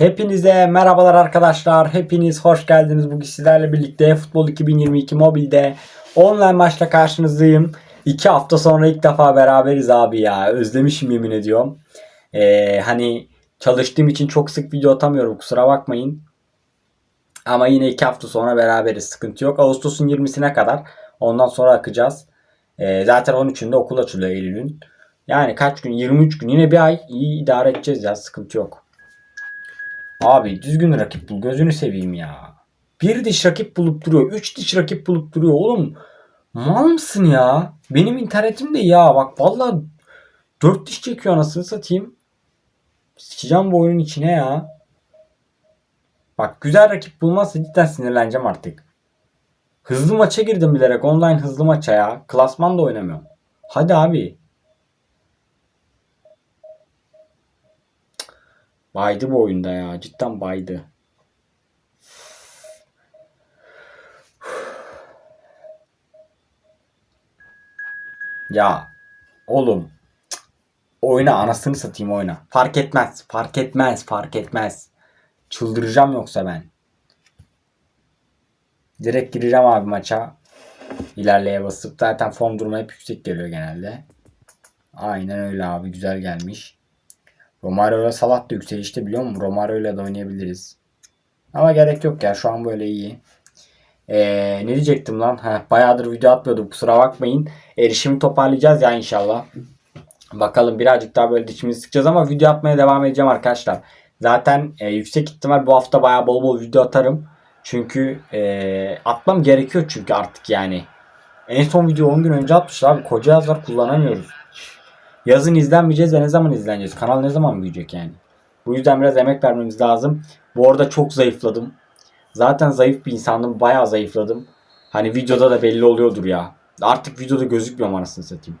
Hepinize merhabalar arkadaşlar. Hepiniz hoş geldiniz. Bugün sizlerle birlikte Futbol 2022 mobilde online maçla karşınızdayım. İki hafta sonra ilk defa beraberiz abi ya. Özlemişim yemin ediyorum. Ee, hani çalıştığım için çok sık video atamıyorum kusura bakmayın. Ama yine iki hafta sonra beraberiz. Sıkıntı yok. Ağustos'un 20'sine kadar. Ondan sonra akacağız. Ee, zaten 13'ünde okul açılıyor Eylül'ün. Yani kaç gün? 23 gün. Yine bir ay iyi idare edeceğiz ya. Sıkıntı yok. Abi düzgün rakip bul. Gözünü seveyim ya. Bir diş rakip bulup duruyor. Üç diş rakip bulup duruyor. Oğlum mal mısın ya? Benim internetim de ya. Bak vallahi dört diş çekiyor anasını satayım. Sikeceğim bu oyunun içine ya. Bak güzel rakip bulmazsa cidden sinirleneceğim artık. Hızlı maça girdim bilerek. Online hızlı maça ya. Klasman da oynamıyorum. Hadi abi. Baydı bu oyunda ya. Cidden baydı. Ya oğlum oyna anasını satayım oyna. Fark etmez. Fark etmez. Fark etmez. Çıldıracağım yoksa ben. Direkt gireceğim abi maça. İlerleye basıp zaten form durumu hep yüksek geliyor genelde. Aynen öyle abi güzel gelmiş. Romario ile Salah da yükselişte biliyor musun? Romario ile de oynayabiliriz. Ama gerek yok ya şu an böyle iyi. Ee, ne diyecektim lan? Heh, bayağıdır video atmıyordum kusura bakmayın. Erişimi toparlayacağız ya inşallah. Bakalım birazcık daha böyle dişimizi sıkacağız ama video atmaya devam edeceğim arkadaşlar. Zaten e, yüksek ihtimal bu hafta bayağı bol bol video atarım. Çünkü e, atmam gerekiyor çünkü artık yani. En son video 10 gün önce atmışlar. Koca yaz var kullanamıyoruz. Yazın izlenmeyeceğiz ve ne zaman izleneceğiz? Kanal ne zaman büyüyecek yani? Bu yüzden biraz emek vermemiz lazım. Bu arada çok zayıfladım. Zaten zayıf bir insandım. Bayağı zayıfladım. Hani videoda da belli oluyordur ya. Artık videoda gözükmüyorum anasını satayım.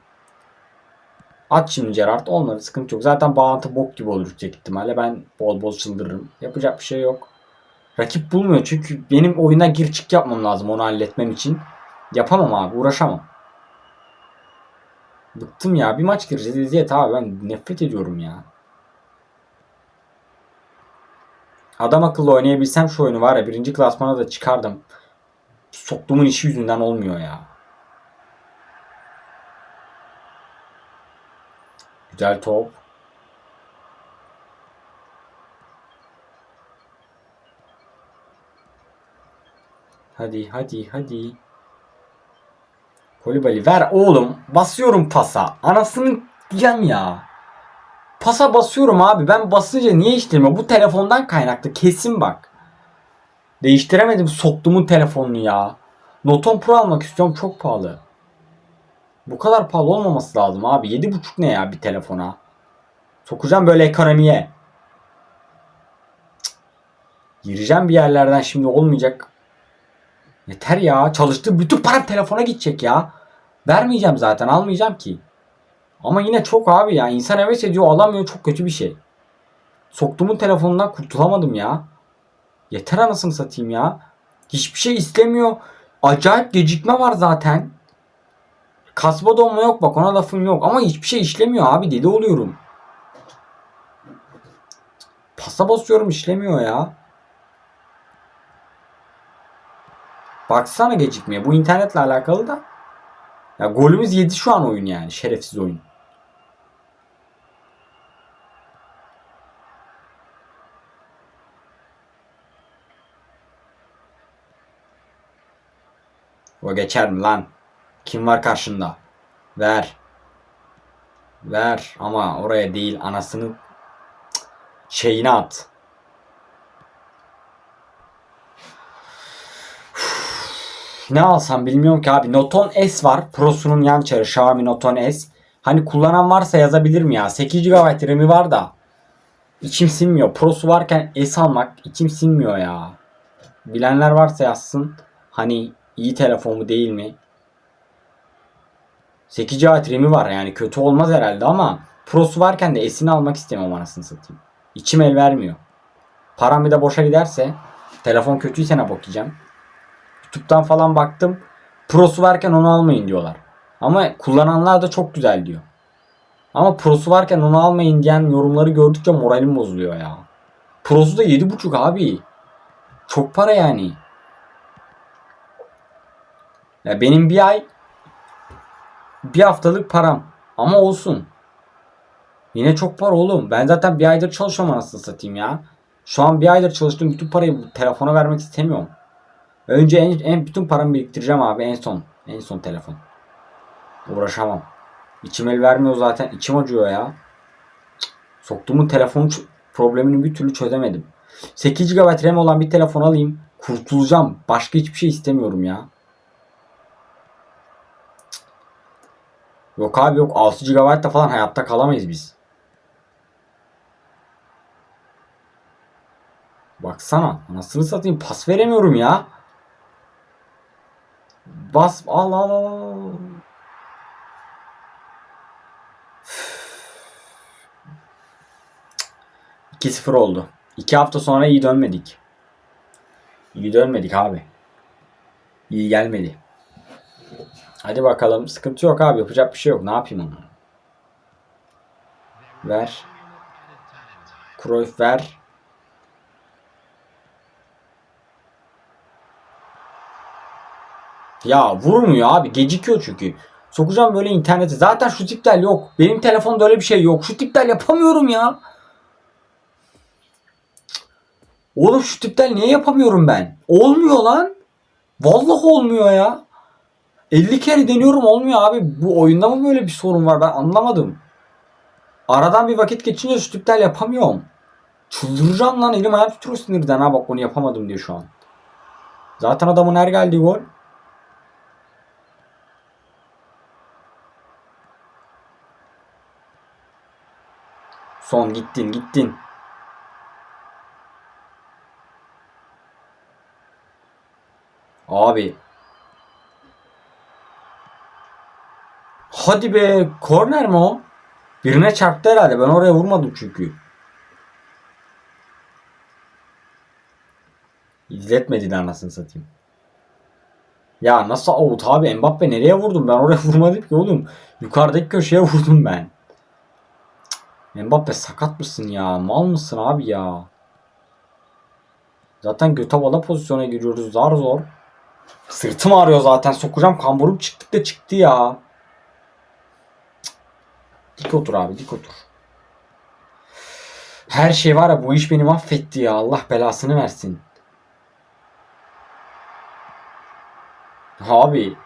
At şimdi Gerard. Olmadı sıkıntı yok. Zaten bağlantı bok gibi olur yüksek ihtimalle. Ben bol bol çıldırırım. Yapacak bir şey yok. Rakip bulmuyor çünkü benim oyuna gir çık yapmam lazım onu halletmem için. Yapamam abi uğraşamam. Bıktım ya. Bir maç gireceğiz. İzleyet abi. Ben nefret ediyorum ya. Adam akıllı oynayabilsem şu oyunu var ya. Birinci klasmana da çıkardım. Soktuğumun işi yüzünden olmuyor ya. Güzel top. Hadi hadi hadi. Kolibali ver oğlum. Basıyorum pasa. Anasını diyeceğim ya. Pasa basıyorum abi. Ben basınca niye işlemiyor? Bu telefondan kaynaklı. Kesin bak. Değiştiremedim soktumun telefonunu ya. Noton Pro almak istiyorum. Çok pahalı. Bu kadar pahalı olmaması lazım abi. 7.5 ne ya bir telefona? Sokacağım böyle ekonomiye. Cık. Gireceğim bir yerlerden şimdi olmayacak. Yeter ya. Çalıştığı bütün param telefona gidecek ya. Vermeyeceğim zaten. Almayacağım ki. Ama yine çok abi ya. İnsan heves ediyor alamıyor. Çok kötü bir şey. Soktuğumun telefonundan kurtulamadım ya. Yeter anasını satayım ya. Hiçbir şey istemiyor. Acayip gecikme var zaten. Kasma donma yok bak ona lafım yok. Ama hiçbir şey işlemiyor abi. Deli oluyorum. Pasa basıyorum işlemiyor ya. Baksana gecikmeye. Bu internetle alakalı da. Ya golümüz 7 şu an oyun yani. Şerefsiz oyun. O geçer mi lan? Kim var karşında? Ver. Ver ama oraya değil anasını Cık, şeyine at. Ne alsam bilmiyorum ki abi. Noton S var. Pro'sunun yan çarı Xiaomi Noton S. Hani kullanan varsa yazabilir mi ya? 8 GB RAM'i var da. İçim sinmiyor. Pro'su varken S almak içim sinmiyor ya. Bilenler varsa yazsın. Hani iyi telefon mu değil mi? 8 GB RAM'i var yani kötü olmaz herhalde ama Pro'su varken de S'ini almak istemiyorum anasını satayım. İçim el vermiyor. Param bir de boşa giderse telefon kötüyse ne bakacağım. YouTube'dan falan baktım. Pro'su varken onu almayın diyorlar. Ama kullananlar da çok güzel diyor. Ama Pro'su varken onu almayın diyen yorumları gördükçe moralim bozuluyor ya. Pro'su da 7.5 abi. Çok para yani. Ya benim bir ay bir haftalık param. Ama olsun. Yine çok para oğlum. Ben zaten bir aydır çalışıyorum anasını satayım ya. Şu an bir aydır çalıştığım bütün parayı telefona vermek istemiyorum. Önce en, en bütün paramı biriktireceğim abi en son. En son telefon. Uğraşamam. İçim el vermiyor zaten. İçim acıyor ya. Soktuğumun telefonu ç- problemini bir türlü çözemedim. 8 GB RAM olan bir telefon alayım. Kurtulacağım. Başka hiçbir şey istemiyorum ya. Yok abi yok 6 GB da falan hayatta kalamayız biz. Baksana. Anasını satayım. Pas veremiyorum ya. Bas. Al al al. al. 2-0 oldu. 2 hafta sonra iyi dönmedik. İyi dönmedik abi. İyi gelmedi. Hadi bakalım. Sıkıntı yok abi. Yapacak bir şey yok. Ne yapayım onu? Ver. Cruyff ver. Ya vurmuyor abi. Gecikiyor çünkü. Sokacağım böyle internete. Zaten şu tipler yok. Benim telefonda öyle bir şey yok. Şu tipler yapamıyorum ya. Oğlum şu tipler niye yapamıyorum ben? Olmuyor lan. Vallahi olmuyor ya. 50 kere deniyorum olmuyor abi. Bu oyunda mı böyle bir sorun var ben anlamadım. Aradan bir vakit geçince şu tipler yapamıyorum. Çıldıracağım lan elim ayağım titriyor sinirden ha bak onu yapamadım diye şu an. Zaten adamın her geldiği gol. Son gittin gittin. Abi. Hadi be. Korner mi o? Birine çarptı herhalde. Ben oraya vurmadım çünkü. İzletmedi de anasını satayım. Ya nasıl out abi Mbappe nereye vurdum ben oraya vurmadım ki oğlum. Yukarıdaki köşeye vurdum ben. Mbappe sakat mısın ya? Mal mısın abi ya? Zaten göte bala pozisyona giriyoruz zar zor. Sırtım ağrıyor zaten. Sokacağım kamburum çıktık da çıktı ya. Dik otur abi dik otur. Her şey var ya bu iş beni mahvetti ya. Allah belasını versin. Abi.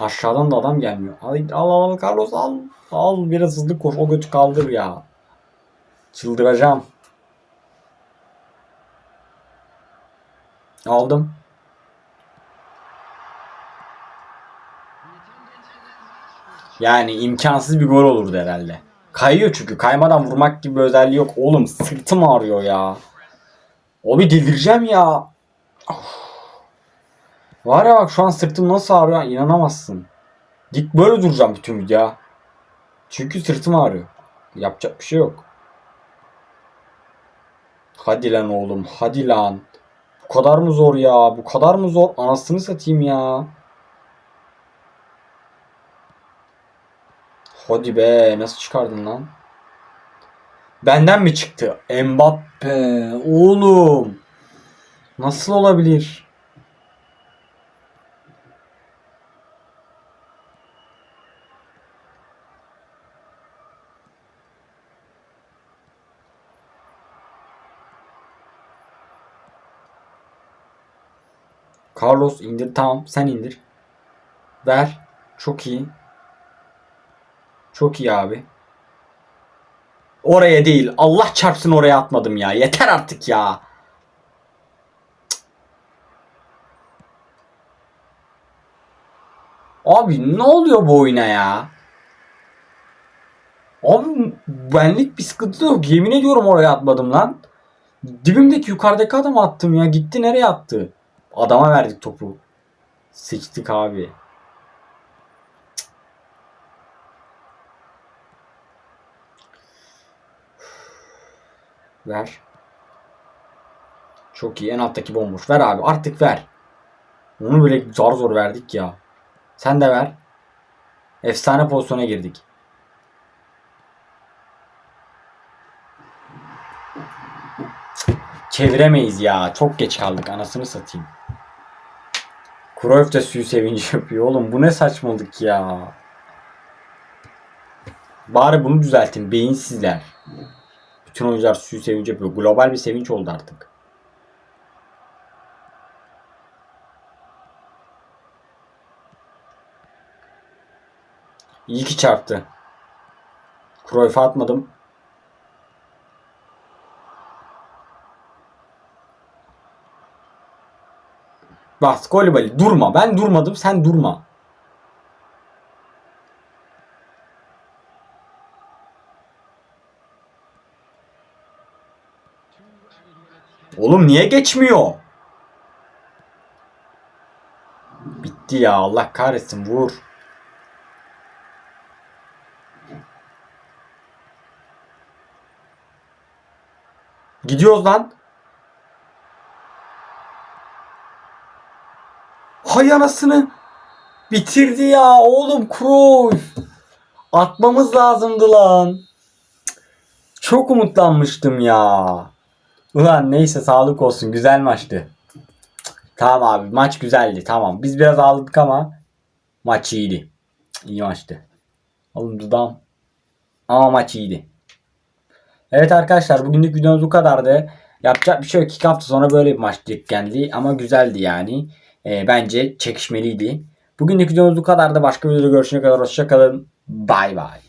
Aşağıdan da adam gelmiyor. Al al al Carlos al. Al biraz hızlı koş. O götü kaldır ya. Çıldıracağım. Aldım. Yani imkansız bir gol olurdu herhalde. Kayıyor çünkü. Kaymadan vurmak gibi bir özelliği yok. Oğlum sırtım ağrıyor ya. O bir delireceğim ya. Var ya bak şu an sırtım nasıl ağrıyor inanamazsın. Dik böyle duracağım bütün video. Çünkü sırtım ağrıyor. Yapacak bir şey yok. Hadi lan oğlum hadi lan. Bu kadar mı zor ya? Bu kadar mı zor? Anasını satayım ya. Hadi be nasıl çıkardın lan? Benden mi çıktı? Mbappe oğlum. Nasıl olabilir? Carlos indir. Tamam sen indir. Ver. Çok iyi. Çok iyi abi. Oraya değil. Allah çarpsın oraya atmadım ya. Yeter artık ya. Abi ne oluyor bu oyuna ya? Abi benlik bir sıkıntı yok. Yemin ediyorum oraya atmadım lan. Dibimdeki yukarıdaki adama attım ya. Gitti nereye attı? Adama verdik topu. Sıçtık abi. Ver. Çok iyi. En alttaki bomboş. Ver abi. Artık ver. Onu bile zor zor verdik ya. Sen de ver. Efsane pozisyona girdik. çeviremeyiz ya. Çok geç kaldık anasını satayım. Cruyff de suyu sevinci yapıyor oğlum. Bu ne saçmalık ya. Bari bunu düzeltin beyinsizler. Bütün oyuncular suyu sevinci yapıyor. Global bir sevinç oldu artık. İyi ki çarptı. Cruyff'a atmadım. Bas Kolibali durma. Ben durmadım sen durma. Oğlum niye geçmiyor? Bitti ya Allah kahretsin vur. Gidiyoruz lan. Hay anasını. Bitirdi ya oğlum Cruyff. Atmamız lazımdı lan. Çok umutlanmıştım ya. Ulan neyse sağlık olsun. Güzel maçtı. Tamam abi maç güzeldi. Tamam. Biz biraz ağladık ama maç iyiydi. İyi maçtı. Oğlum dudağım. Ama maç iyiydi. Evet arkadaşlar bugünlük videomuz bu kadardı. Yapacak bir şey yok. İki hafta sonra böyle bir maç geldi ama güzeldi yani. Ee, bence çekişmeliydi. Bugünlük videomuz bu kadardı. Başka videoda görüşene kadar hoşçakalın. Bay bay.